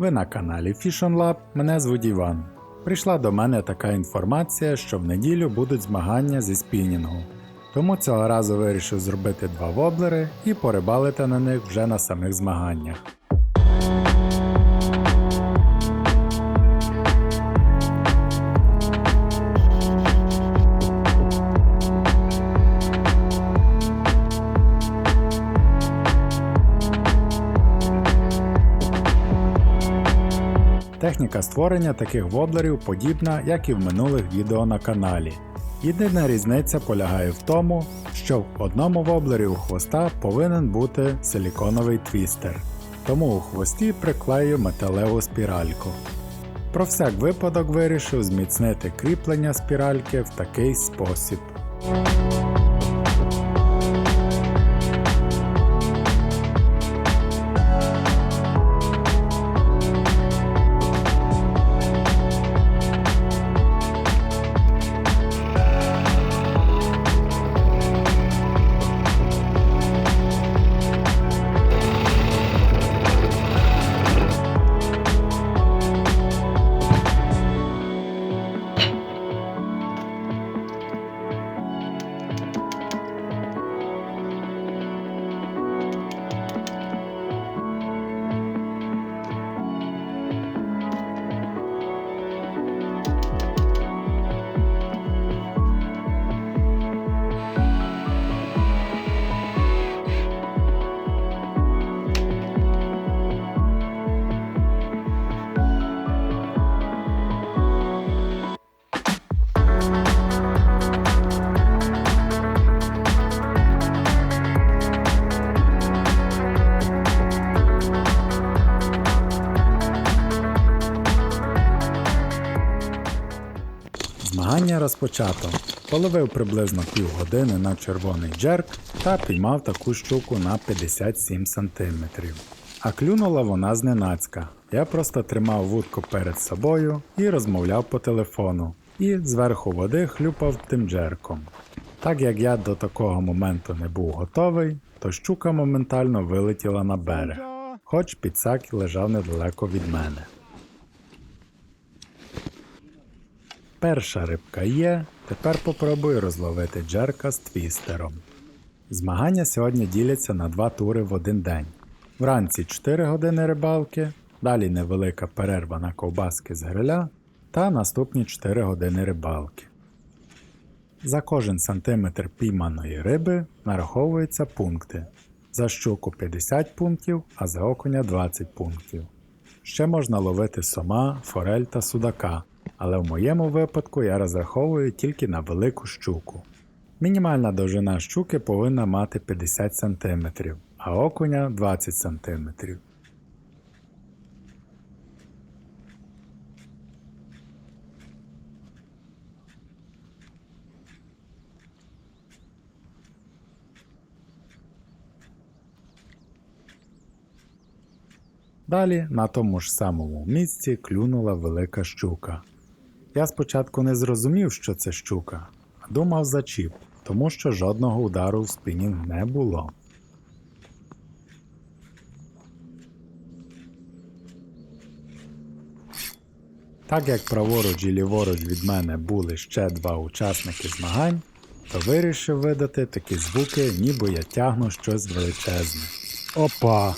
Ви на каналі Fishon Lab, мене звуть Іван. Прийшла до мене така інформація, що в неділю будуть змагання зі спінінгу. Тому цього разу вирішив зробити два воблери і порибалити на них вже на самих змаганнях. Техніка створення таких воблерів подібна, як і в минулих відео на каналі. Єдина різниця полягає в тому, що в одному воблері у хвоста повинен бути силіконовий твістер, тому у хвості приклею металеву спіральку. Про всяк випадок вирішив зміцнити кріплення спіральки в такий спосіб. Змагання розпочато. Половив приблизно півгодини на червоний джерк та піймав таку щуку на 57 см. А клюнула вона зненацька. Я просто тримав вудку перед собою і розмовляв по телефону, і зверху води хлюпав тим джерком. Так як я до такого моменту не був готовий, то щука моментально вилетіла на берег, хоч підсак лежав недалеко від мене. Перша рибка є, тепер попробую розловити джерка з твістером. Змагання сьогодні діляться на два тури в один день. Вранці 4 години рибалки, далі невелика перерва на ковбаски з гриля та наступні 4 години рибалки. За кожен сантиметр пійманої риби нараховуються пункти. За щуку 50 пунктів, а за окуня 20 пунктів. Ще можна ловити сома, форель та судака, але в моєму випадку я розраховую тільки на велику щуку. Мінімальна довжина щуки повинна мати 50 см, а окуня 20 см. Далі на тому ж самому місці клюнула велика щука. Я спочатку не зрозумів, що це щука, а думав зачіп, тому що жодного удару в спінінг не було. Так як праворуч і ліворуч від мене були ще два учасники змагань, то вирішив видати такі звуки, ніби я тягну щось величезне. Опа!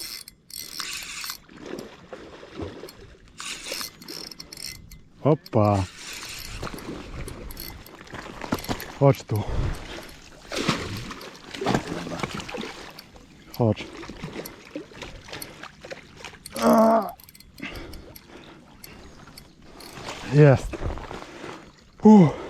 Опа! Chodź tu. Chodź. Jest. Uh.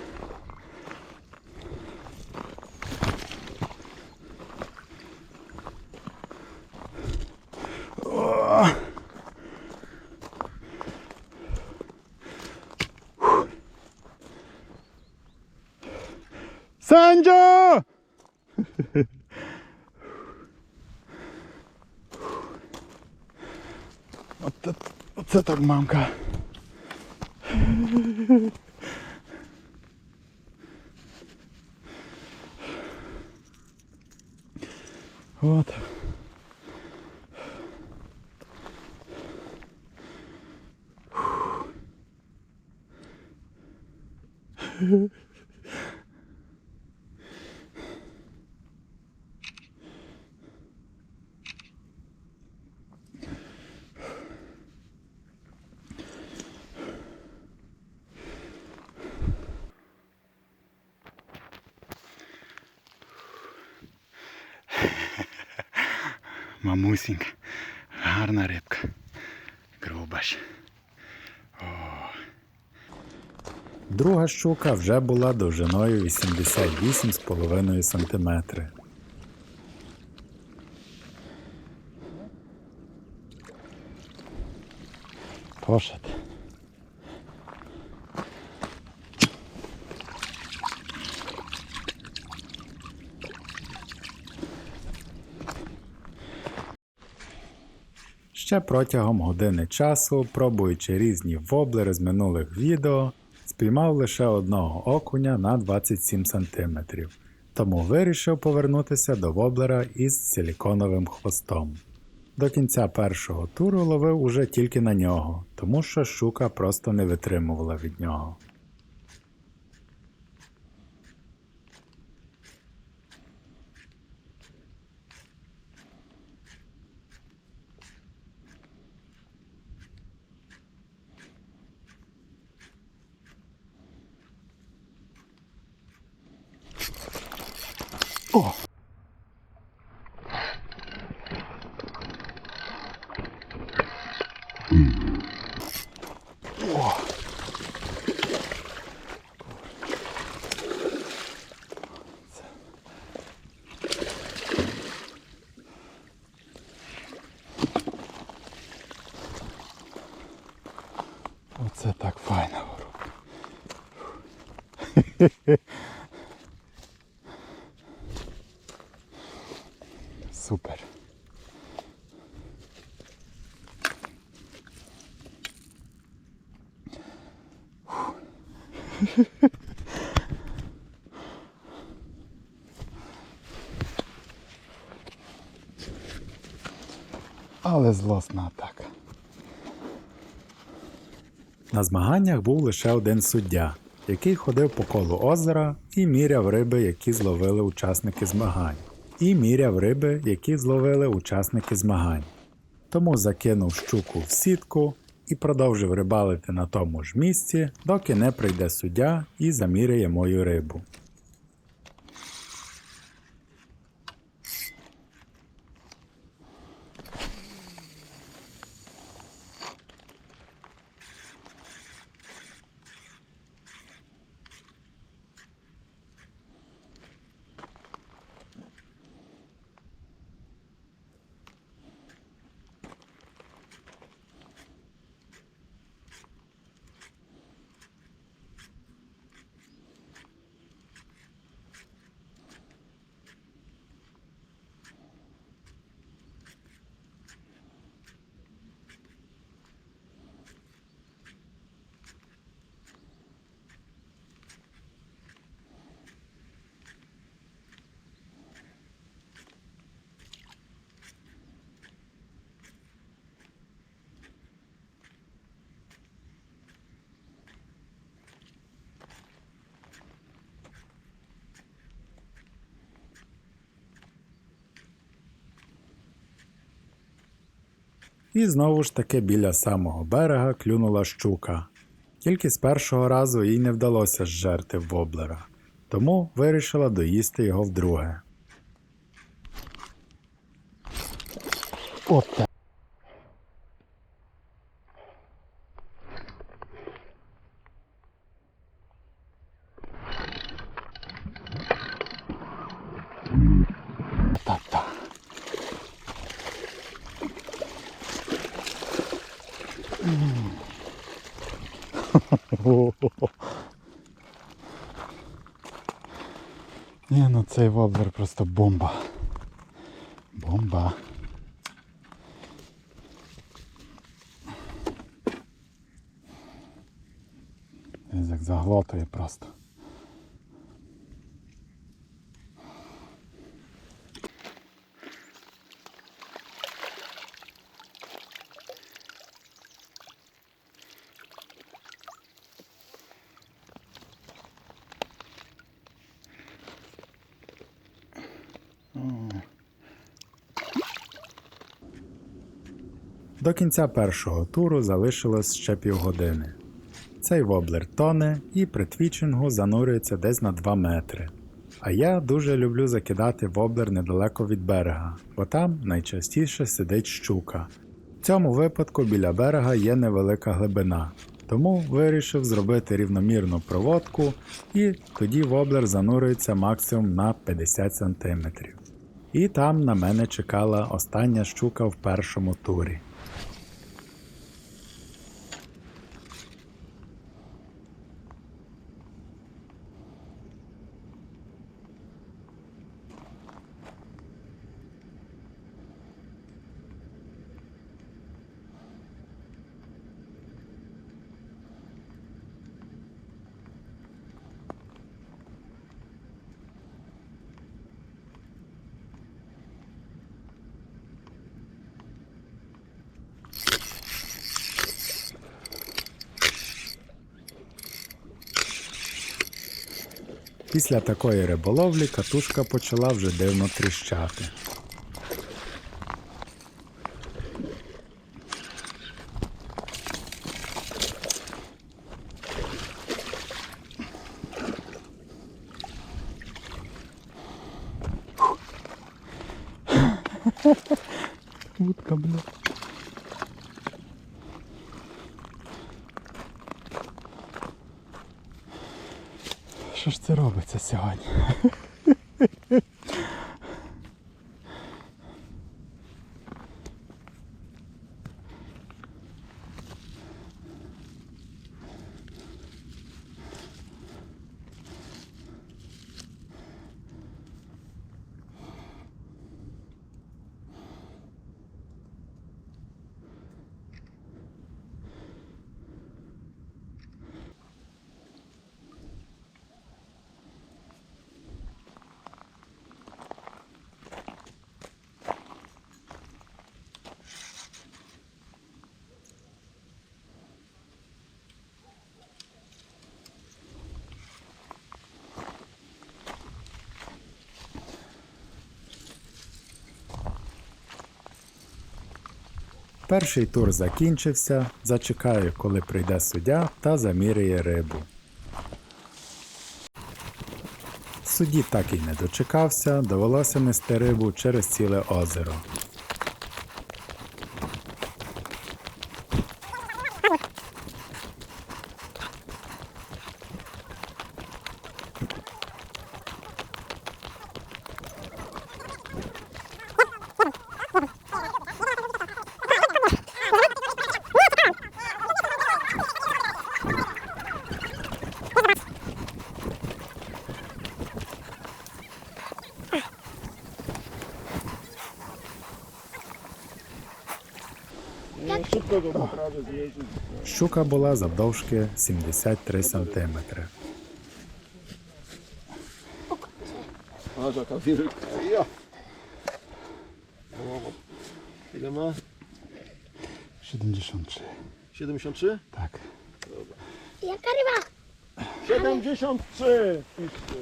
Санджо! Оце, оце так мамка. От. Мамусінька, гарна рибка. Грубаш. Друга щука вже була довжиною 88,5 см. Пошат. Ще протягом години часу, пробуючи різні воблери з минулих відео, спіймав лише одного окуня на 27 см, тому вирішив повернутися до воблера із силіконовим хвостом. До кінця першого туру ловив уже тільки на нього, тому що щука просто не витримувала від нього. Оце Супер. Але злосна атака. На змаганнях був лише один суддя, який ходив по колу озера і міряв риби, які зловили учасники змагань, і міряв риби, які зловили учасники змагань. Тому закинув щуку в сітку і продовжив рибалити на тому ж місці, доки не прийде суддя і заміряє мою рибу. І знову ж таки біля самого берега клюнула щука. Тільки з першого разу їй не вдалося зжерти воблера, тому вирішила доїсти його вдруге. От так. Та-та. Ні, ну цей воблер просто бомба. Бомба. Як заглотує просто. До кінця першого туру залишилось ще півгодини. Цей воблер тоне і при твічингу занурюється десь на 2 метри. А я дуже люблю закидати воблер недалеко від берега, бо там найчастіше сидить щука. В цьому випадку біля берега є невелика глибина, тому вирішив зробити рівномірну проводку, і тоді воблер занурюється максимум на 50 см. І там на мене чекала остання щука в першому турі. Після такої риболовлі катушка почала вже дивно тріщати. Утка, бля. Що ж це робиться сьогодні? Перший тур закінчився. Зачекаю, коли прийде суддя та заміряє рибу. Судді так і не дочекався, довелося нести рибу через ціле озеро. No, szybko go poprawię zjeździć. Щука була завдовжки 73 см. Aż jaka wielka. Ja. O, Ile ma? 73. 73? Так. Jaka ryba? 73! piszcie.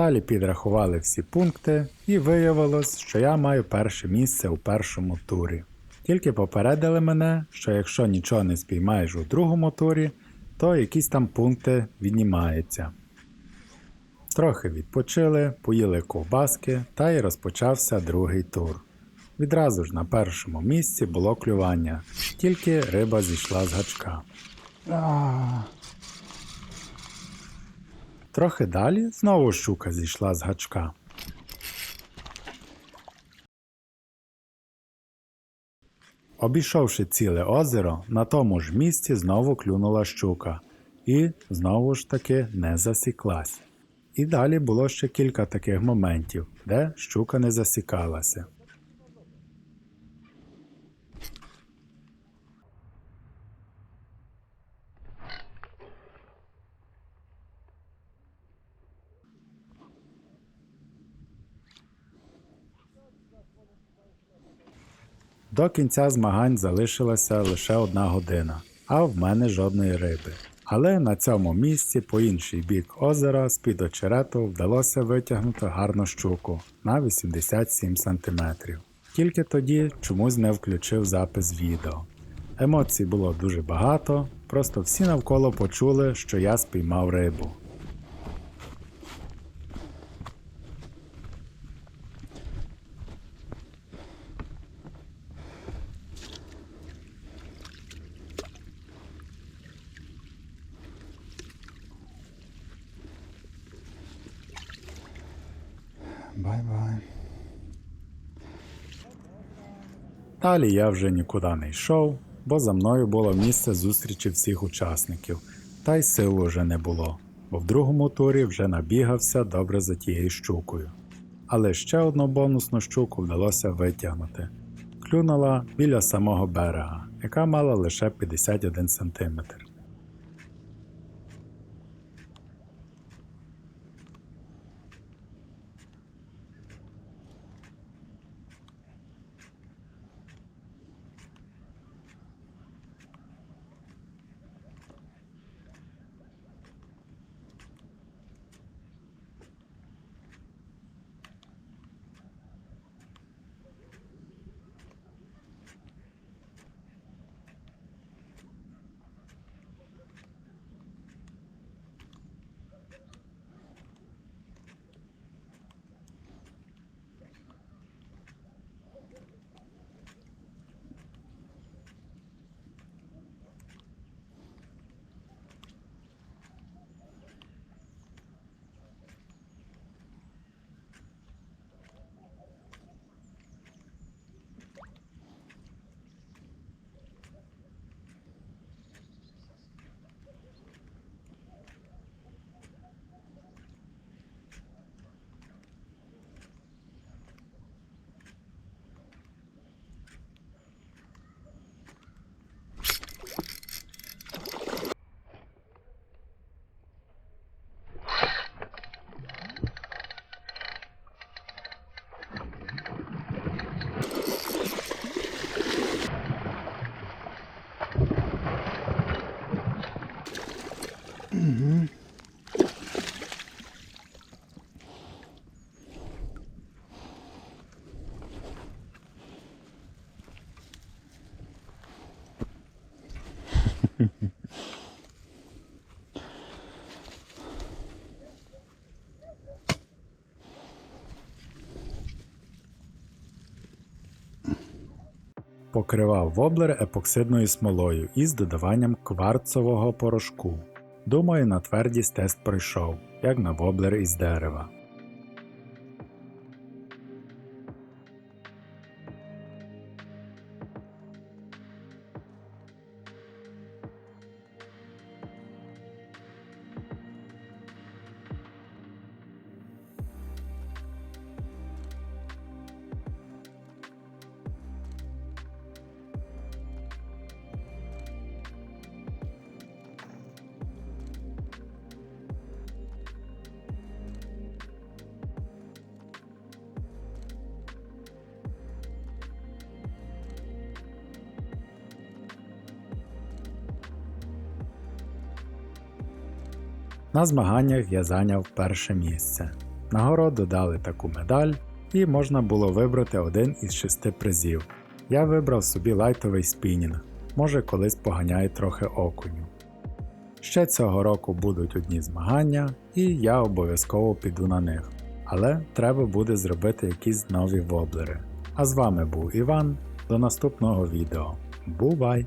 Далі підрахували всі пункти, і виявилось, що я маю перше місце у першому турі. Тільки попередили мене, що якщо нічого не спіймаєш у другому турі, то якісь там пункти віднімаються. Трохи відпочили, поїли ковбаски та й розпочався другий тур. Відразу ж на першому місці було клювання, тільки риба зійшла з гачка. Трохи далі знову щука зійшла з гачка. Обійшовши ціле озеро, на тому ж місці знову клюнула щука і знову ж таки не засіклась. І далі було ще кілька таких моментів, де щука не засікалася. До кінця змагань залишилася лише одна година, а в мене жодної риби. Але на цьому місці, по інший бік озера, з-під очерету вдалося витягнути гарну щуку на 87 см. Тільки тоді чомусь не включив запис відео. Емоцій було дуже багато, просто всі навколо почули, що я спіймав рибу. Далі я вже нікуди не йшов, бо за мною було місце зустрічі всіх учасників, та й сил уже не було, бо в другому турі вже набігався добре за тією щукою. Але ще одну бонусну щуку вдалося витягнути. Клюнула біля самого берега, яка мала лише 51 см. Покривав воблер епоксидною смолою із додаванням кварцового порошку. Думаю, на твердість тест пройшов, як на воблер із дерева. На змаганнях я зайняв перше місце. Нагороду дали таку медаль, і можна було вибрати один із шести призів. Я вибрав собі лайтовий спінінг, може колись поганяє трохи окуню. Ще цього року будуть одні змагання, і я обов'язково піду на них. Але треба буде зробити якісь нові воблери. А з вами був Іван. До наступного відео. Бувай!